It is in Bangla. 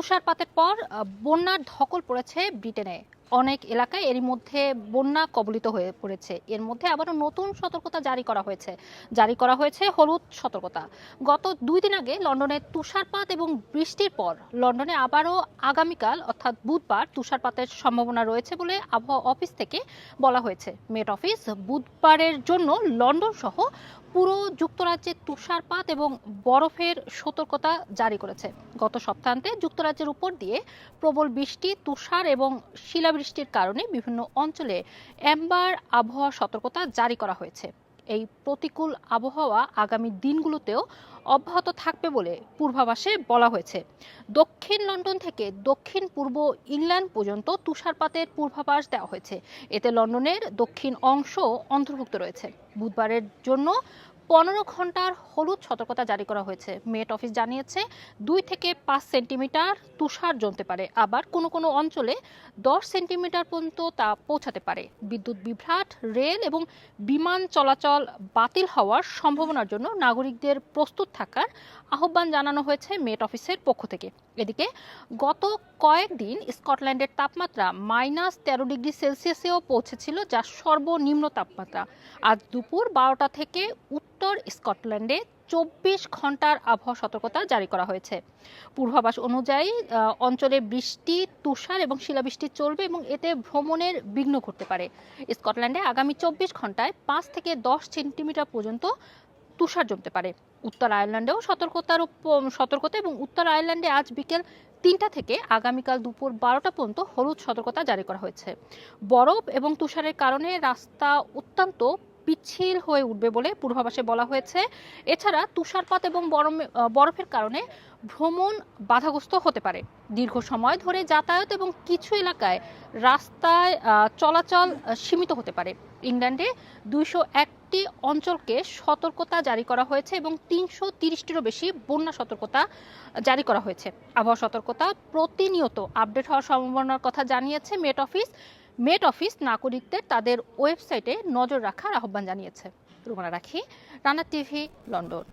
তুষারপাতের পর বন্যার ধকল পড়েছে ব্রিটেনে। অনেক এলাকায় এরই মধ্যে বন্যা কবলিত হয়ে পড়েছে। এর মধ্যে আবারও নতুন সতর্কতা জারি করা হয়েছে। জারি করা হয়েছে হলুদ সতর্কতা। গত দুই দিন আগে লন্ডনে তুষারপাত এবং বৃষ্টির পর লন্ডনে আবারও আগামীকাল, অর্থাৎ বুধবার, তুষারপাতের সম্ভাবনা রয়েছে বলে আবহাওয়া অফিস থেকে বলা হয়েছে। মেট অফিস বুধবারের জন্য লন্ডন সহ পুরো যুক্তরাজ্যে তুষারপাত এবং বরফের সতর্কতা জারি করেছে। গত সপ্তাহান্তে যুক্তরাজ্যের উপর দিয়ে প্রবল বৃষ্টি, তুষার এবং শিলাবৃষ্টির কারণে বিভিন্ন অঞ্চলে অ্যাম্বার আবহাওয়া সতর্কতা জারি করা হয়েছে। এই প্রতিকূল আবহাওয়া আগামী দিনগুলোতেও অব্যাহত থাকবে বলে পূর্বাভাসে বলা হয়েছে। দক্ষিণ লন্ডন থেকে দক্ষিণ পূর্ব ইংল্যান্ড পর্যন্ত তুষারপাতের পূর্বাভাস দেওয়া হয়েছে। এতে লন্ডনের দক্ষিণ অংশ অন্তর্ভুক্ত রয়েছে। বুধবারের জন্য পনেরো ঘণ্টার হলুদ সতর্কতা জারি করা হয়েছে। মেট অফিস জানিয়েছে, দুই থেকে পাঁচ সেন্টিমিটার তুষার জমতে পারে। আবার কোনো কোনো অঞ্চলে দশ সেন্টিমিটার পর্যন্ত তা পৌঁছাতে পারে। বিদ্যুৎ বিভ্রাট, রেল এবং বিমান চলাচল বাতিল হওয়ার সম্ভাবনার জন্য নাগরিকদের প্রস্তুত থাকার আহ্বান জানানো হয়েছে মেট অফিসের পক্ষ থেকে। এদিকে গত কয়েকদিন স্কটল্যান্ডের তাপমাত্রা মাইনাস তেরো ডিগ্রি সেলসিয়াসেও পৌঁছেছিল, যা সর্বনিম্ন তাপমাত্রা। আজ দুপুর বারোটা থেকে উত্তর স্কটল্যান্ডে চব্বিশ ঘণ্টার আবহাওয়া সতর্কতা জারি করা হয়েছে। পূর্বাভাস অনুযায়ী অঞ্চলে বৃষ্টি, তুষার এবং শিলাবৃষ্টি চলবে এবং এতে ভ্রমণের বিঘ্ন ঘটতে পারে। স্কটল্যান্ডে আগামী চব্বিশ ঘন্টায় পাঁচ থেকে দশ সেন্টিমিটার পর্যন্ত তুষার জমতে পারে। উত্তর আয়ারল্যান্ডেও সতর্কতার সতর্কতা এবং উত্তর আয়ারল্যান্ডে আজ বিকেল তিনটা থেকে আগামীকাল দুপুর বারোটা পর্যন্ত হলুদ সতর্কতা জারি করা হয়েছে। বরফ এবং তুষারের কারণে রাস্তা অত্যন্ত পিচ্ছিল হয়ে উঠবে বলে পূর্বাভাসে বলা হয়েছে। এছাড়া তুষারপাত এবং বরফের কারণে ভ্রমণ বাধাগ্রস্ত হতে পারে। দীর্ঘ সময় ধরে যাতায়াত এবং কিছু এলাকায় রাস্তায় চলাচল সীমিত হতে পারে। ইংল্যান্ডে দুইশো একটি অঞ্চলকে সতর্কতা জারি করা হয়েছে এবং তিনশো তিরিশটিরও বেশি বন্যা সতর্কতা জারি করা হয়েছে। আবহাওয়া সতর্কতা প্রতিনিয়ত আপডেট হওয়ার সম্ভাবনার কথা জানিয়েছে মেট অফিস। মেট অফিস নাগরিকদের তাদের ওয়েবসাইটে নজর রাখার আহ্বান জানিয়েছে। রুমানা রাখি রানা টিভি লন্ডন।